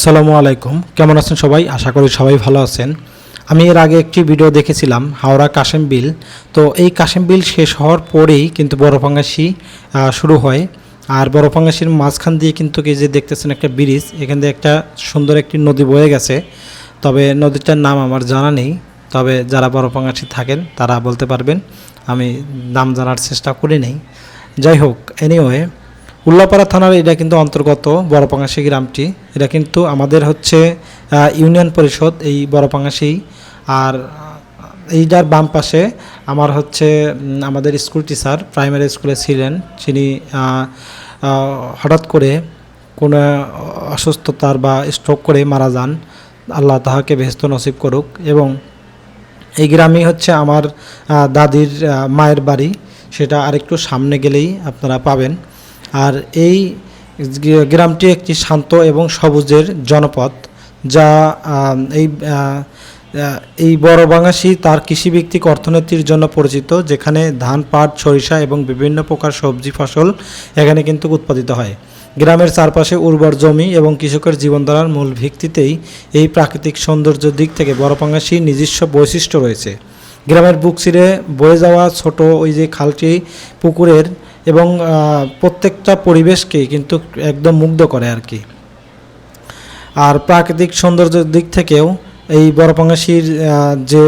আসসালামু আলাইকুম। কেমন আছেন সবাই? আশা করি সবাই ভালো আছেন। আমি এর আগে একটি ভিডিও দেখেছিলাম হাওড়া কাশেম বিল। তো এই কাশেম বিল শেষ হওয়ার পরেই কিন্তু বড়পাঙ্গাসি আহ, শুরু হয়। আর বড়পাঙ্গাসির মাঝখান দিয়ে কিন্তু এই যে দেখতেছেন একটা ব্রিজ এখান দিয়ে একটা সুন্দর একটি নদী বয়ে গেছে। তবে নদীটার নাম আমার জানা নেই তবে যারা বড়পাঙ্গাসি থাকেন তারা বলতে পারবেন আমি নাম জানার চেষ্টা করি নেই। যাই হোক এনিওয়ে উল্লাপাড়া থানার এটা কিন্তু অন্তর্গত বড়পাঙ্গাসি গ্রামটি। এটা কিন্তু আমাদের হচ্ছে ইউনিয়ন পরিষদ এই বড়পাঙ্গাসি আর এইটার বাম পাশে আমার হচ্ছে আমাদের স্কুল টিচার প্রাইমারি স্কুলে ছিলেন। আহ, হঠাৎ করে কোনো অসুস্থতার বা স্ট্রোক করে মারা যান। আল্লাহ তাহাকে বেহস্ত নসিব করুক। এবং এই গ্রামই হচ্ছে আমার দাদির মায়ের বাড়ি। সেটা আরেকটু সামনে গেলেই আপনারা পাবেন। আর এই গ্রামটি একটি শান্ত এবং সবুজের জনপদ, যা এই এই বড় বাঙাসি তার কৃষিভিত্তিক অর্থনীতির জন্য পরিচিত, যেখানে ধান, পাট, সরিষা এবং বিভিন্ন প্রকার সবজি ফসল এখানে কিন্তু উৎপাদিত হয়। গ্রামের চারপাশে উর্বর জমি এবং কৃষকের জীবনধারার মূল ভিত্তিতেই এই প্রাকৃতিক সৌন্দর্য দিক থেকে বড়পাঙ্গাসির নিজস্ব বৈশিষ্ট্য রয়েছে। গ্রামের বুক চিরে বয়ে যাওয়া ছোট ওই যে খালটি পুকুরের এবং প্রত্যেকটা পরিবেশকেই কিন্তু একদম মুগ্ধ করে আর কি। আর প্রাকৃতিক সৌন্দর্যের দিক থেকেও এই বড়পাঙ্গাসির আহ, যে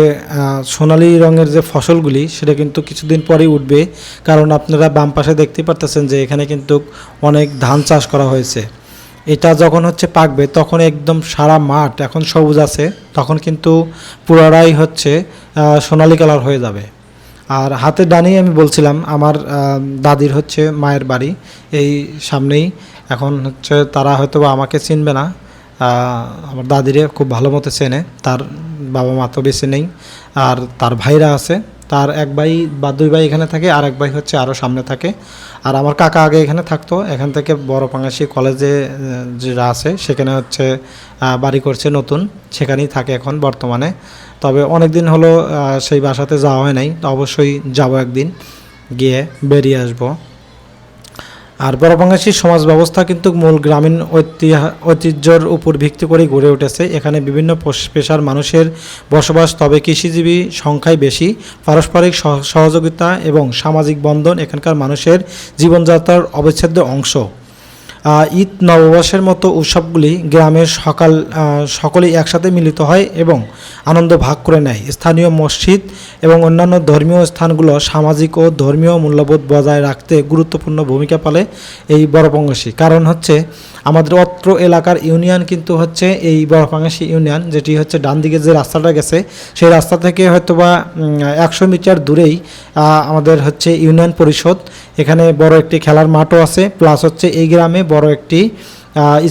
সোনালী রঙের যে ফসলগুলি সেটা কিন্তু কিছুদিন পরেই উঠবে। কারণ আপনারা বাম পাশে দেখতে পারতেছেন যে এখানে কিন্তু অনেক ধান চাষ করা হয়েছে। এটা যখন হচ্ছে পাকবে তখন একদম সারা মাঠ এখন সবুজ আছে তখন কিন্তু পুরোটাই হচ্ছে সোনালী কালার হয়ে যাবে। আর হাতে ডানেই আমি বলছিলাম, আমার দাদির হচ্ছে মায়ের বাড়ি, এই সামনেই। এখন হচ্ছে তারা হয়তো আমাকে চিনবে না আমার দাদিরে খুব ভালো মতো চেনে, তার বাবা মা তো বেশি নেই, আর তার ভাইরা আছে। তার এক ভাই বা দুই ভাই এখানে থাকে, আর এক ভাই হচ্ছে আরও সামনে থাকে। আর আমার কাকা আগে এখানে থাকতো, এখান থেকে বড় পাঙাশি কলেজে যেটা আছে, সেখানে হচ্ছে বাড়ি করছে নতুন, সেখানেই থাকে এখন বর্তমানে। তবে অনেক দিন হলো সেই বাসাতে যাওয়া হয় নাই, অবশ্যই যাব একদিন, গিয়ে বেরিয়ে আসব। আর বড়বাংলাদেশের সমাজ ব্যবস্থা কিন্তু মূল গ্রামীণ ঐতিহ্য- ঐতিহ্যর উপর ভিত্তি করে গড়ে উঠেছে। এখানে বিভিন্ন পেশার মানুষের বসবাস, তবে কৃষিজীবী সংখ্যাই বেশি। পারস্পরিক সহ- সহযোগিতা এবং সামাজিক বন্ধন এখানকার মানুষের জীবনযাত্রার অবিচ্ছেদ্য অংশ। ঈদ নববর্ষের মতো উৎসবগুলি গ্রামের সকাল সকলেই একসাথে মিলিত হয় এবং আনন্দ ভাগ করে নেয়। স্থানীয় মসজিদ এবং অন্যান্য ধর্মীয় স্থানগুলো সামাজিক ও ধর্মীয় মূল্যবোধ বজায় রাখতে গুরুত্বপূর্ণ ভূমিকা পালে এই বড়পঙ্গাসী কারণ হচ্ছে আমাদের অত্র এলাকার ইউনিয়ন কিন্তু হচ্ছে এই বড়পাঙ্গাসী ইউনিয়ন, যেটি হচ্ছে ডান দিকে যে রাস্তাটা গেছে, সেই রাস্তা থেকে হয়তোবা একশো মিটার দূরেই আমাদের হচ্ছে ইউনিয়ন পরিষদ। এখানে বড় একটি খেলার মাঠও আছে, প্লাস হচ্ছে এই গ্রামে বড় একটি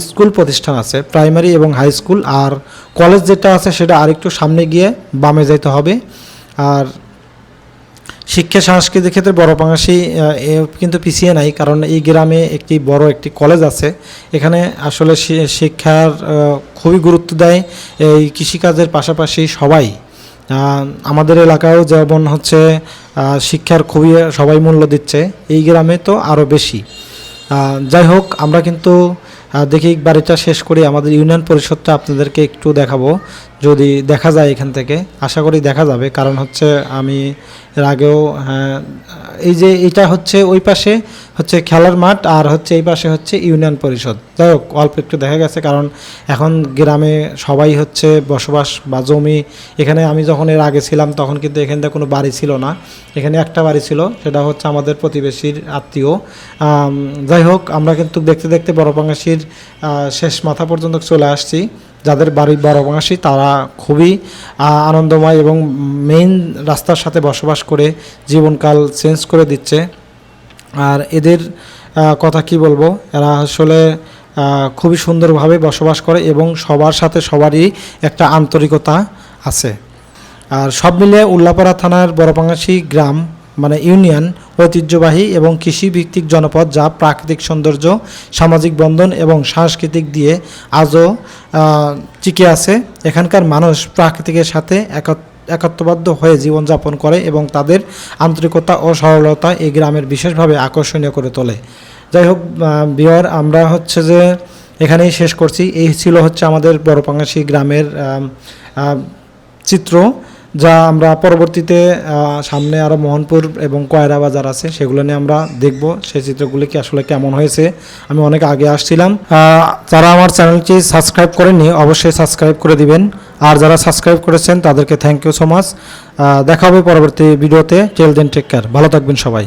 স্কুল প্রতিষ্ঠান আছে, প্রাইমারি এবং হাই স্কুল। আর কলেজ যেটা আছে সেটা আরেকটু সামনে গিয়ে বামে যেতে হবে। আর শিক্ষা সাংস্কৃতিক ক্ষেত্রে বড় পাঙাশি কিন্তু পিছিয়ে নাই, কারণ এই গ্রামে একটি বড় একটি কলেজ আছে। এখানে আসলে শিক্ষার খুবই গুরুত্ব দেয় এই কৃষিকাজের পাশাপাশি সবাই। আমাদের এলাকায়ও যেমন হচ্ছে শিক্ষার খুবই, সবাই মূল্য দিচ্ছে, এই গ্রামে তো আরও বেশি। যাই হোক, আমরা কিন্তু দেখি বাড়িটা শেষ করি, আমাদের ইউনিয়ন পরিষদটা আপনাদেরকে একটু দেখাবো। যদি দেখা যায় এখান থেকে, আশা করি দেখা যাবে, কারণ হচ্ছে আমি এর আগেও হ্যাঁ, এই যে এটা হচ্ছে ওই পাশে হচ্ছে খেলার মাঠ আর হচ্ছে এই পাশে হচ্ছে ইউনিয়ন পরিষদ। যাই হোক অল্প একটু দেখা গেছে কারণ এখন গ্রামে সবাই হচ্ছে বসবাস বা জমি এখানে আমি যখন এর আগে ছিলাম তখন কিন্তু এখানে কোনো বাড়ি ছিল না। এখানে একটা বাড়ি ছিল সেটা হচ্ছে আমাদের প্রতিবেশীর আত্মীয়। যাই হোক আমরা কিন্তু দেখতে দেখতে বড়পাঙ্গাসির শেষ মাথা পর্যন্ত চলে আসছি। যাদের বাড়ি বড়বাঙাসি তারা খুবই আনন্দময় এবং মেইন রাস্তার সাথে বসবাস করে, জীবনকাল চেঞ্জ করে দিচ্ছে। আর এদের কথা কি বলব? এরা আসলে খুবই সুন্দরভাবে বসবাস করে এবং সবার সাথে সবারই একটা আন্তরিকতা আছে। আর সব মিলিয়ে উল্লাপাড়া থানার বড়পাঙ্গাসি গ্রাম মানে ইউনিয়ন ঐতিহ্যবাহী এবং কৃষি ভিত্তিক জনপদ যা প্রাকৃতিক সৌন্দর্য, সামাজিক বন্ধন এবং সাংস্কৃতিক দিয়ে আজও টিকে আছে। এখানকার মানুষ প্রাকৃতিকের সাথে একত্র একাত্মবদ্ধ হয়ে জীবনযাপন করে এবং তাদের আন্তরিকতা ও সরলতা এই গ্রামের বিশেষভাবে আকর্ষণীয় করে তোলে। যাই হোক বিহার, আমরা হচ্ছে যে এখানেই শেষ করছি। এই ছিল হচ্ছে আমাদের বড়পাঙ্গাসি গ্রামের চিত্র। যা আমরা পরবর্তীতে সামনে আরও মোহনপুর এবং কয়রা বাজার আছে, সেগুলো নিয়ে আমরা দেখব সেই চিত্রগুলি কি আসলে কেমন হয়েছে, আমি অনেক আগে আসছিলাম। যারা আমার চ্যানেলটি সাবস্ক্রাইব করেননি, অবশ্যই সাবস্ক্রাইব করে দিবেন। আর যারা সাবস্ক্রাইব করেছেন, তাদেরকে থ্যাংক ইউ সো মাচ দেখা হবে পরবর্তী ভিডিওতে টেল দেন টেক কেয়ার ভালো থাকবেন সবাই।